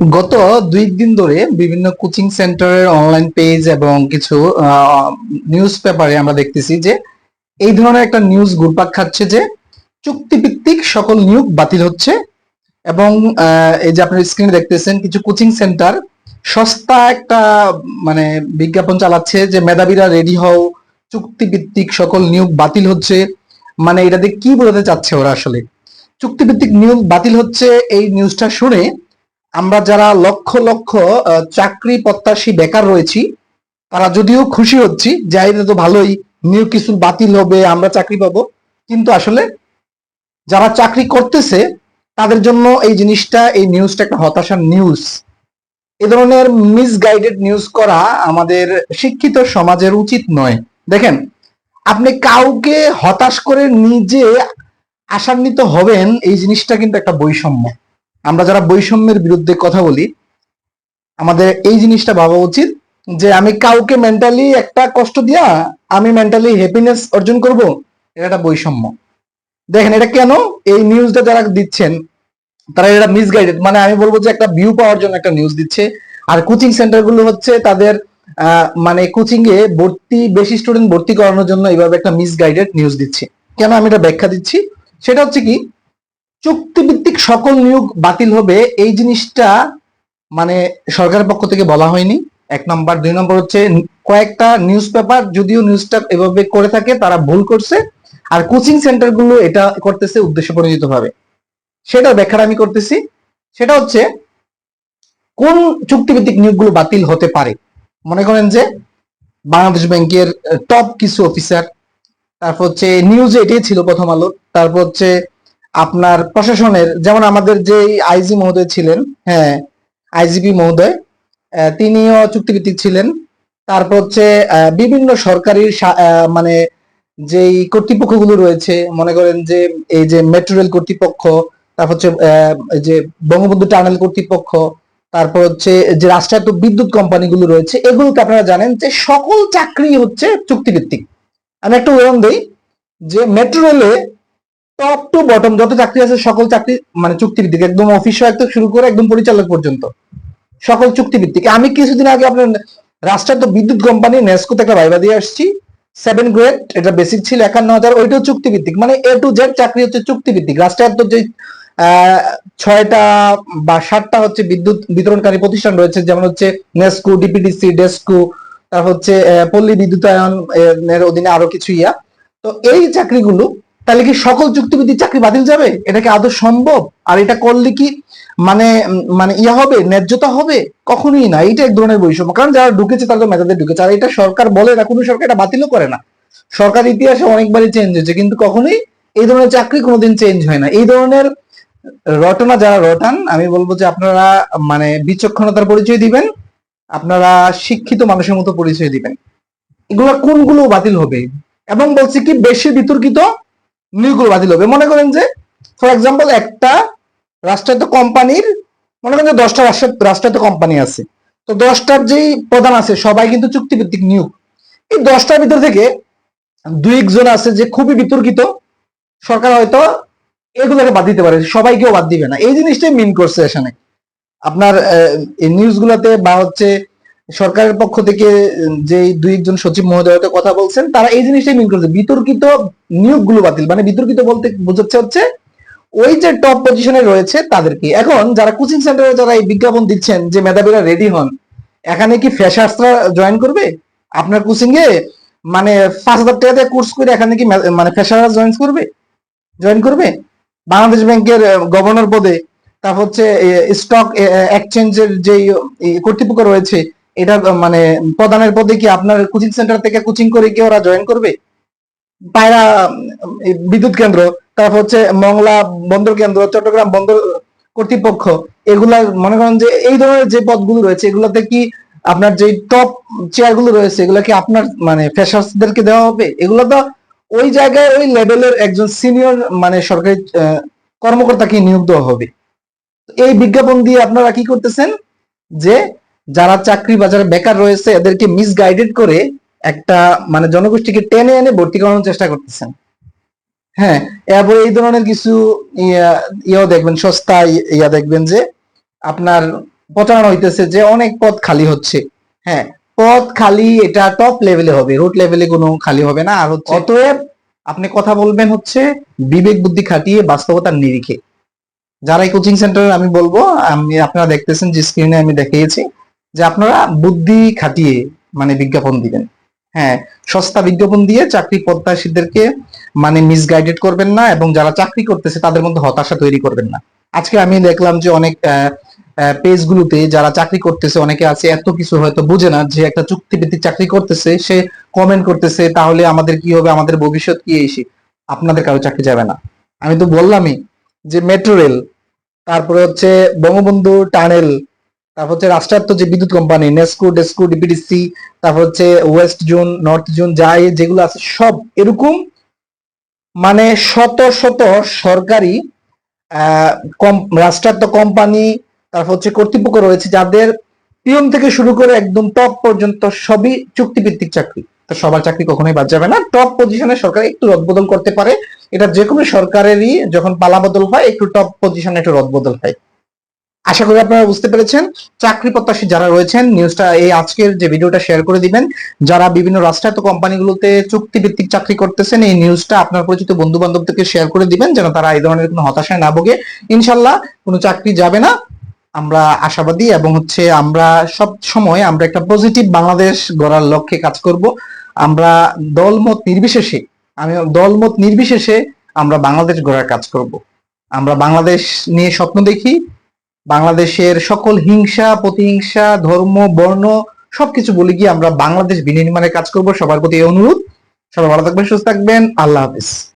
গত দুই দিন ধরে বিভিন্ন কোচিং সেন্টারের অনলাইন পেজ এবং কিছু নিউজ পেপারে আমরা দেখতেছি যে এই ধরনের একটা নিউজ ঘুরপাক খাচ্ছে যে চুক্তিভিত্তিক সকল নিয়োগ বাতিল হচ্ছে এবং এই যে আপনার স্ক্রিনে দেখতেছেন কিছু কোচিং সেন্টার সস্তা একটা মানে বিজ্ঞাপন চালাচ্ছে যে মেধাবীরা রেডি হও, চুক্তিভিত্তিক সকল নিয়োগ বাতিল হচ্ছে। মানে এটাতে কি বোঝাতে চাচ্ছে ওরা আসলে? চুক্তিভিত্তিক নিয়োগ বাতিল হচ্ছে এই নিউজটা শুনে আমরা যারা লক্ষ লক্ষ চাকরি প্রত্যাশী বেকার রয়েছি, তারা যদিও খুশি হচ্ছি যে এটা তো ভালোই, নিয়োগ কিছু বাতিল হবে, আমরা চাকরি পাবো। কিন্তু আসলে যারা চাকরি করতেছে, তাদের জন্য এই জিনিসটা, এই নিউজটা একটা হতাশার নিউজ এ ধরনের মিসগাইডেড নিউজ করা আমাদের শিক্ষিত সমাজের উচিত নয়। দেখেন, আপনি কাউকে হতাশ করে নিজে আশান্বিত হবেন, এই জিনিসটা কিন্তু একটা বৈষম্য। আমরা যারা বৈষম্যের বিরুদ্ধে কথা বলি, আমাদের এই জিনিসটা ভাবা উচিত যে আমি কাউকে মেন্টালি একটা কষ্ট দিয়া আমি মেন্টালি হ্যাপিনেস অর্জন করব, এটা একটা বৈষম্য। দেখেন এটা কেন? এই নিউজটা যারা দিচ্ছেন, তারা এটা মিসগাইডেড মানে আমি বলব যে একটা ভিউ পাওয়ার জন্য একটা নিউজ দিচ্ছে। আর কোচিং সেন্টারগুলো হচ্ছে তাদের মানে কোচিং এ ভর্তি, বেশি স্টুডেন্ট ভর্তি করানোর জন্য এইভাবে একটা মিসগাইডেড নিউজ দিচ্ছে। কেন আমি এটা ব্যাখ্যা দিচ্ছি? সেটা হচ্ছে কি চুক্তিভিত্তিক সকল নিয়োগ বাতিল হবে, এই জিনিসটা মানে সরকারের পক্ষ থেকে বলা হয়নি। এক নম্বর। দুই নম্বর হচ্ছে, কয়েকটা নিউজ পেপার যদিও নিউজটা এভাবে করে থাকে, তারা ভুল করছে, আর কোচিং সেন্টারগুলো এটা করতেছে উদ্দেশ্য পরিচিত ভাবে সেটার ব্যাখ্যাটা আমি করতেছি। সেটা হচ্ছে, কোন চুক্তিভিত্তিক নিয়োগগুলো বাতিল হতে পারে? মনে করেন যে, বাংলাদেশ ব্যাংকের টপ কিছু অফিসার তারপর হচ্ছে নিউজে এটাই ছিল প্রথম আলো, তারপর হচ্ছে আপনার প্রশাসনের, যেমন আমাদের যে আইজি মহোদয় ছিলেন হ্যাঁ আইজিপি মহোদয় তিনিও চুক্তিভিত্তিক ছিলেন। তারপর হচ্ছে বিভিন্ন সরকারি মানে যেই কর্তৃপক্ষগুলো রয়েছে, মনে করেন যে এই যে মেট্রো রেল কর্তৃপক্ষ, তারপর হচ্ছে যে বঙ্গবন্ধু টানেল কর্তৃপক্ষ, তারপর হচ্ছে যে রাষ্ট্রায়ত্ত বিদ্যুৎ কোম্পানিগুলো রয়েছে, এগুলোকে আপনারা জানেন যে সকল চাকরি হচ্ছে চুক্তিভিত্তিক। আমি একটা উদাহরণ দিই, যে মেট্রো রেলে টপ টু বটম যত চাকরি আছে, সকল চাকরি মানে চুক্তিভিত্তিক, একদম অফিস সহায়ক শুরু করে একদম পরিচালক পর্যন্ত। সকল চুক্তিভিত্তিক। আমি কিছুদিন আগে আপনার রাষ্ট্রায়ত্ত বিদ্যুৎ কোম্পানি নেসকোতে থেকে ভাইবা দিয়ে আসছি। সেভেন গ্রেড এটা বেসিক ছিল, একান্ন হাজার, ওইটাও চুক্তিভিত্তিক। মানে এ টু জেড চাকরি হচ্ছে চুক্তিভিত্তিক। রাষ্ট্রায়ত্ত যে ছয়টা বা সাতটা হচ্ছে বিদ্যুৎ বিতরণকারী প্রতিষ্ঠান রয়েছে, যেমন হচ্ছে নেসকো ডিপিডিসি ডেস্কো তারপর হচ্ছে পল্লী বিদ্যুতায়ন এর অধীনে আরও কিছু ইয়া। তো এই চাকরিগুলো তাহলে কি সকল চুক্তিভিত্তিক চাকরি বাতিল যাবে? এটা কি আদৌ সম্ভব? আর এটা করলে কি মানে মানে ইয়া হবে? ন্যায্যতা হবে? কখনোই না। এটা এক ধরনের বৈষম্য। কারণ যারা ঢুকেছে তারা তো মেধাদের ঢুকেছে। আর এটা সরকার বলে না, কোনো সরকার এটা বাতিলও করে না। সরকার ইতিহাসে অনেকবারই চেঞ্জ হয়েছে, কিন্তু কখনোই এই ধরনের চাকরি কোনোদিন চেঞ্জ হয় না। এই ধরনের রটনা যারা রটান, আমি বলব যে আপনারা মানে বিচক্ষণতার পরিচয় দিবেন। আপনারা শিক্ষিত মানুষের মতো পরিচয় দিবেন। এগুলো কোনগুলো বাতিল হবে? এবং বলছি কি, বেশি বিতর্কিত নিয়োগগুলো বাতিল হবে মনে করেন যে ফর এক্সাম্পল একটা রাষ্ট্রায়ত্ত কোম্পানির, মনে করেন যে দশটা রাষ্ট্র রাষ্ট্রায়ত্ত কোম্পানি আছে। তো দশটার যেই প্রধান আছে, সবাই কিন্তু চুক্তিভিত্তিক নিয়োগ। এই দশটার ভিতর থেকে দুই একজন আছে যে খুবই বিতর্কিত। সরকার হয়তো এগুলোকে বাদ দিতে পারে, সবাইকেও বাদ দিবে না। এই জিনিসটাই মিন করছে এখানে। আপনার নিউজগুলোতে বা হচ্ছে সরকারের পক্ষ থেকে যে দুই একজন সচিব মহোদয় কথা বলছেন, তারা এই জিনিসটাই মিন করছে। বিতর্কিত নিয়োগগুলো বাতিল। মানে বিতর্কিত বলতে বোঝাচ্ছে হচ্ছে, ওই যে টপ পজিশনে রয়েছে তাদেরকে। এখন যারা কোচিং সেন্টারে যারা এই বিজ্ঞাপন দিচ্ছেন, যে মেধাবীরা রেডি হন, এখানে কি ফ্রেশার্সরা জয়েন করবে? আপনার কোচিং এ মানে পাঁচ হাজার টাকা দিয়ে কোর্স করে এখানে কি মানে ফ্রেশাররা জয়েন করবে? জয়েন করবে? বাংলাদেশ ব্যাংকের গভর্নর পদে। তারপর হচ্ছে স্টক এক্সচেঞ্জের যে কর্তৃপক্ষ রয়েছে এটা মানে প্রধানের পদে কি আপনার কোচিং সেন্টার থেকে কোচিং করে কি ওরা জয়েন করবে? পায়রা বিদ্যুৎ কেন্দ্র, তারপর হচ্ছে মংলা বন্দর কেন্দ্র, চট্টগ্রাম বন্দর কর্তৃপক্ষ, এগুলা মনে করেন যে এই ধরনের যে পদগুলো রয়েছে, এগুলাতে কি আপনার যে টপ চেয়ারগুলো রয়েছে, এগুলা কি আপনার মানে ফ্রেশার্সদেরকে দেওয়া হবে? এগুলো তো ওই জায়গায় ওই লেভেলের একজন সিনিয়র মানে সরকারি কর্মকর্তাকে নিয়োগ দেওয়া হবে। এই বিজ্ঞাপন দিয়ে আপনারা কি করতেছেন? যে যারা চাকরি বাজারে বেকার রয়েছে, এদেরকে মিসগাইডেড করে একটা মানে জনগোষ্ঠীকে টেনে এনে ভর্তি করানোর চেষ্টা করতেছেন। হ্যাঁ এরপর এই ধরনের কিছু ইয়া- ইয়াও দেখবেন, সস্তা ইয়া দেখবেন যে আপনার প্রচারণা হইতেছে যে অনেক পদ খালি হচ্ছে। হ্যাঁ পদ খালি এটা টপ লেভেলে হবে রুট লেভেলে কোনো খালি হবে না। আর হচ্ছে অতএব আপনি কথা বলবেন হচ্ছে বিবেক বুদ্ধি খাটিয়ে বাস্তবতার নিরিখে। যারা এই কোচিং সেন্টারে আমি বলব, আমি আপনারা দেখতেছেন যে স্ক্রিনে আমি দেখিয়েছি। যে আপনারা বুদ্ধি খাটিয়ে মানে বিজ্ঞাপন দিবেন। হ্যাঁ সস্তা বিজ্ঞাপন দিয়ে চাকরি প্রত্যাশীদেরকে মানে মিসগাইডেড করবেন না এবং যারা চাকরি করতেছে তাদের মধ্যে হতাশা তৈরি করবেন না। আজকে আমি দেখলাম যে অনেক পেজ গুলোতে যারা চাকরি করতেছে, অনেকে আছে, এত কিছু হয়তো বুঝে না যে একটা চুক্তিভিত্তিক চাকরি করতেছে, সে কমেন্ট করতেছে, তাহলে আমাদের কি হবে, আমাদের ভবিষ্যৎ কি এসে আপনাদের কারও চাকরি যাবে না। আমি তো বললামই যে মেট্রো রেল তারপরে হচ্ছে বঙ্গবন্ধু টানেল তারপর হচ্ছে রাষ্ট্রায়ত্ত যে বিদ্যুৎ কোম্পানি নেসকো ডেসকো ডিপিডিসি তারপর হচ্ছে ওয়েস্ট জোন নর্থ জোন যাই যেগুলো আছে সব এরকম মানে শত শত সরকারি রাষ্ট্রায়ত্ত কোম্পানি, তারপর হচ্ছে কর্তৃপক্ষ রয়েছে যাদের পিয়ন থেকে শুরু করে একদম টপ পর্যন্ত সবই চুক্তিভিত্তিক চাকরি। তো সবার চাকরি কখনোই বাদ যাবে না। টপ পজিশনে সরকার একটু রদবদল করতে পারে। এটা যে কোনো সরকারেরই যখন পালাবদল হয়, একটু টপ পজিশনে একটু রদবদল হয়। আশা করি আপনারা বুঝতে পেরেছেন। চাকরি প্রত্যাশী যারা রয়েছেন নিউজটা এই আজকের যে ভিডিওটা শেয়ার করে দিবেন, যারা বিভিন্ন রাষ্ট্রায়ত্ত কোম্পানিগুলোতে চুক্তিভিত্তিক চাকরি করতেছেন, এই নিউজটা আপনার পরিচিত বন্ধু বান্ধবদেরকে শেয়ার করে দিবেন, যেন তারা এই ধরনের কোনো হতাশায় না ভোগে। ইনশাল্লাহ কোনো চাকরি যাবে না। আমরা আশাবাদী এবং হচ্ছে আমরা সব সময় আমরা একটা পজিটিভ বাংলাদেশ গড়ার লক্ষ্যে কাজ করব। আমরা দলমত নির্বিশেষে, আমি দলমত নির্বিশেষে আমরা বাংলাদেশ গড়ার কাজ করব। আমরা বাংলাদেশ নিয়ে স্বপ্ন দেখি বাংলাদেশের সকল হিংসা, প্রতিহিংসা, ধর্ম, বর্ণ, সবকিছু বলে গিয়ে আমরা বাংলাদেশ বিনির্মাণের কাজ করব। সবার প্রতি অনুরোধ। সবাই ভালো থাকবেন, সুস্থ থাকবেন। আল্লাহ হাফিজ।